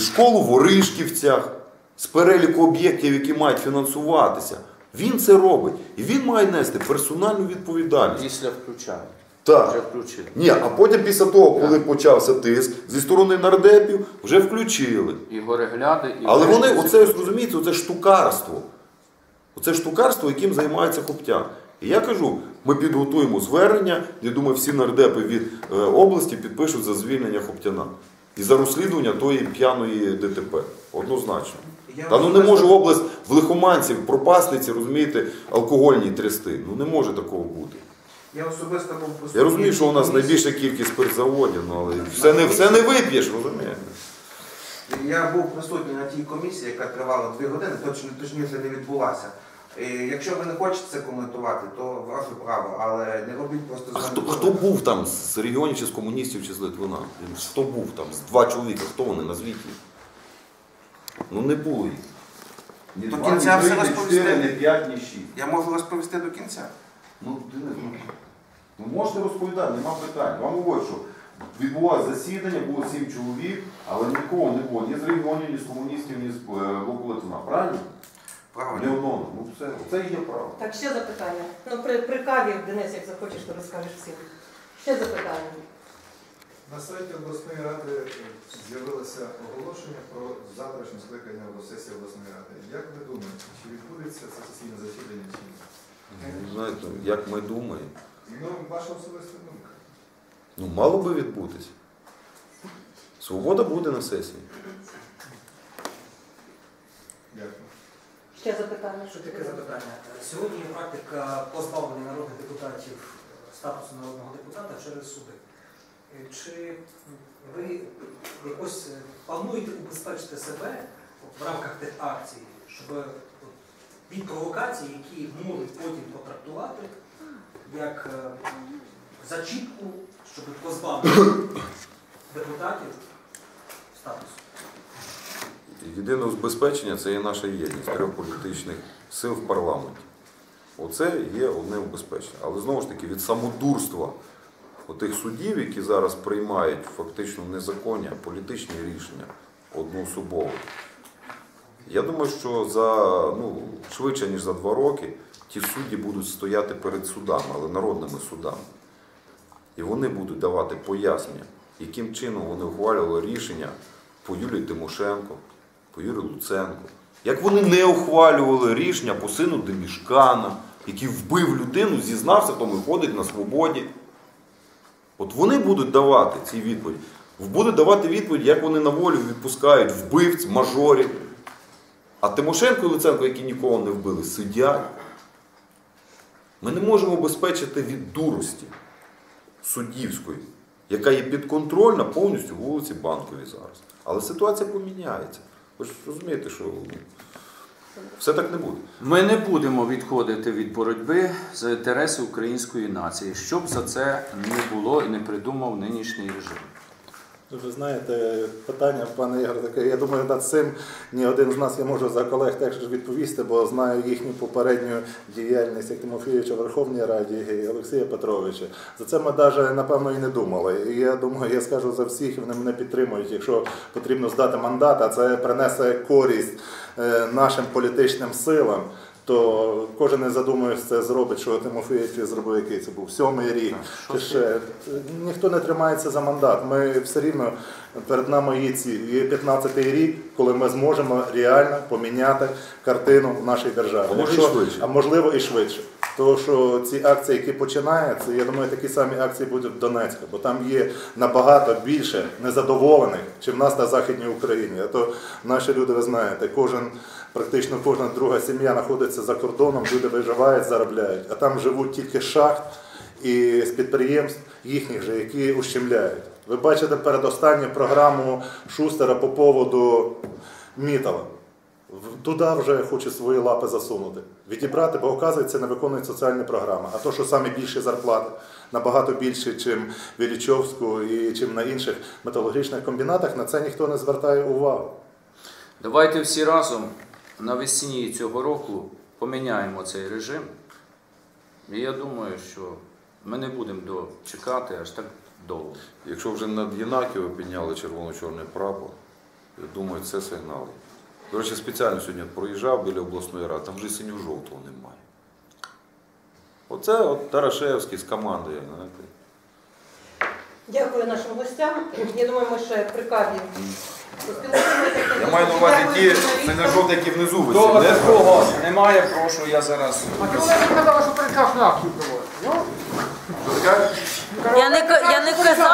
школу в Оришківцях з переліку об'єктів, які мають фінансуватися. Він це робить. І він має нести персональну відповідальність. Після включання. Так. Вже включили. Ні, а потім після того, коли почався тиск зі сторони нардепів, вже включили. І горегляди, і Але вони, врешті- оце розумієте, оце штукарство. Оце штукарство, яким займається Хоптян. І я кажу, ми підготуємо звернення, я думаю, всі нардепи від е, області підпишуть за звільнення Хоптяна. І за розслідування тої п'яної ДТП. Однозначно. Я Та ну не може область в лихоманці, в пропасниці, розумієте, алкогольній трясти. Ну не може такого бути. Я особисто був присутній. Я розумію, що у нас найбільша кількість спиртзаводів, ну, але все не, все не вип'єш, розумієте? Я був присутній на тій комісії, яка тривала дві години, точно точніше не відбулася. Якщо ви не хочете це коментувати, то ваше право, але не робіть просто А хто, хто був там з регіонів чи з комуністів, чи з Литвина? Хто був там? З два чоловіка, хто вони? Назвіть їх. Ну не було їх. Ні До два, кінця ні три, все розповісти. чотири, ні п'ять, ні шість. Я можу розповісти до кінця. Ну, Денис, ну, ви можете розповідати, нема питань. Вам говорять, що відбулося засідання, було сім чоловік, але нікого не було ні з регіонів, ні з комуністів, ні з е, блоку Литвина. Правильно? Правильно. одного. Ну все, це і є право. Так, ще запитання. Ну, при, при каві, Денис, як захочеш, то розкажеш всім. Ще запитання. На сайті обласної ради з'явилося оголошення про завтрашнє скликання або сесії обласної ради. Як ви думаєте, чи відбудеться це сесійне засідання чи ні? Ну, Знаєте, як ми думаємо. Ну, ваша особиста думка. Ну, мало би відбутися. Свобода буде на сесії. Дякую. Ще запитання. Що таке запитання? Сьогодні практика позбавлення народних депутатів статусу народного депутата через суди. Чи ви якось плануєте убезпечити себе в рамках тих акцій, щоб від провокацій, які можуть потім потрактувати як е, зачіпку, щоб позбавити депутатів статусу? Єдине убезпечення це є наша єдність трьох політичних сил в парламенті. Оце є одне убезпечення. Але знову ж таки, від самодурства отих суддів, які зараз приймають фактично незаконні, а політичні рішення одноособово. Я думаю, що за ну, швидше, ніж за два роки, ті судді будуть стояти перед судами, але народними судами. І вони будуть давати пояснення, яким чином вони ухвалювали рішення по Юлії Тимошенко, по Юрію Луценку. Як вони не ухвалювали рішення по сину Демішкана, який вбив людину, зізнався, тому і ходить на свободі. От вони будуть давати ці відповіді. Будуть давати відповідь, як вони на волю відпускають вбивць, мажорів. А Тимошенко і Луценко, які нікого не вбили, сидять. Ми не можемо обезпечити від дурості суддівської, яка є підконтрольна повністю вулиці Банковій зараз. Але ситуація поміняється. Ви ж розумієте, що ну, все так не буде. Ми не будемо відходити від боротьби за інтереси української нації, щоб за це не було і не придумав нинішній режим. Ви знаєте, питання, пане Ігор, таке. Я думаю, над цим ні один з нас я можу за колег теж відповісти, бо знаю їхню попередню діяльність як Тимофійовича в Верховній Раді і Олексія Петровича. За це ми навіть напевно і не думали. І я думаю, я скажу за всіх, вони мене підтримують. Якщо потрібно здати мандат, а це принесе користь е, нашим політичним силам. То кожен не задумується, це зробить, що Тимофійович зробив, який це був сьомий рік. Чи ще ніхто не тримається за мандат. Ми все рівно перед нами є ці є 15-й рік, коли ми зможемо реально поміняти картину в нашій державі. А може і швидше. а можливо і швидше. Тому що ці акції, які починаються, я думаю, такі самі акції будуть в Донецьку, бо там є набагато більше незадоволених, чим в нас на Західній Україні. А то наші люди, ви знаєте, кожен, практично кожна друга сім'я знаходиться за кордоном, люди виживають, заробляють, а там живуть тільки шахт і з підприємств їхніх же, які ущемляють. Ви бачите передостанню програму Шустера по поводу Мітала. Туди вже хоче свої лапи засунути. Відібрати, бо оказується, не виконують соціальні програми. А то, що саме більші зарплати, набагато більше, ніж в Іллічовську і чим на інших металургічних комбінатах, на це ніхто не звертає увагу. Давайте всі разом навесні цього року поміняємо цей режим. І я думаю, що ми не будемо до- чекати аж так довго. Якщо вже над Єнакієво підняли червоно-чорний прапор, Я думаю, це сигнали. До речі, спеціально сьогодні проїжджав біля обласної ради, там вже синьо-жовтого немає. Оце от Тарашевський з командою. знаєте. Дякую нашим гостям. Я думаю, ми ще при каві поспілкуємося. Я маю на увазі ті синьо-жовті, які внизу Хто висять. не такого немає, прошу, я зараз. А чому вона не казали, що прекрасну акцію проводите? Ну? Я не, я не казала.